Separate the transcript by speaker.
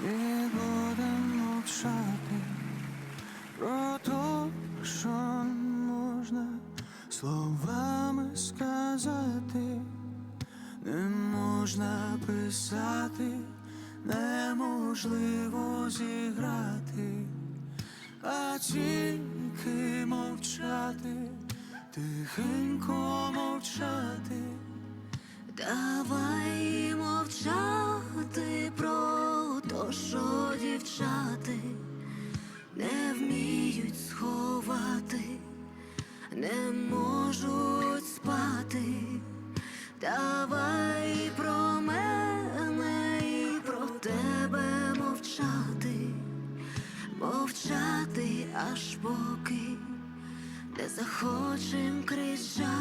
Speaker 1: І будемо мовчати про то, що можна словами сказати, не можна писати, неможливо зіграти, а тільки мовчати, тихенько мовчати.
Speaker 2: Що дівчати не вміють сховати, не можуть спати. Давай про мене і про тебе мовчати, мовчати аж поки не захочем кричати.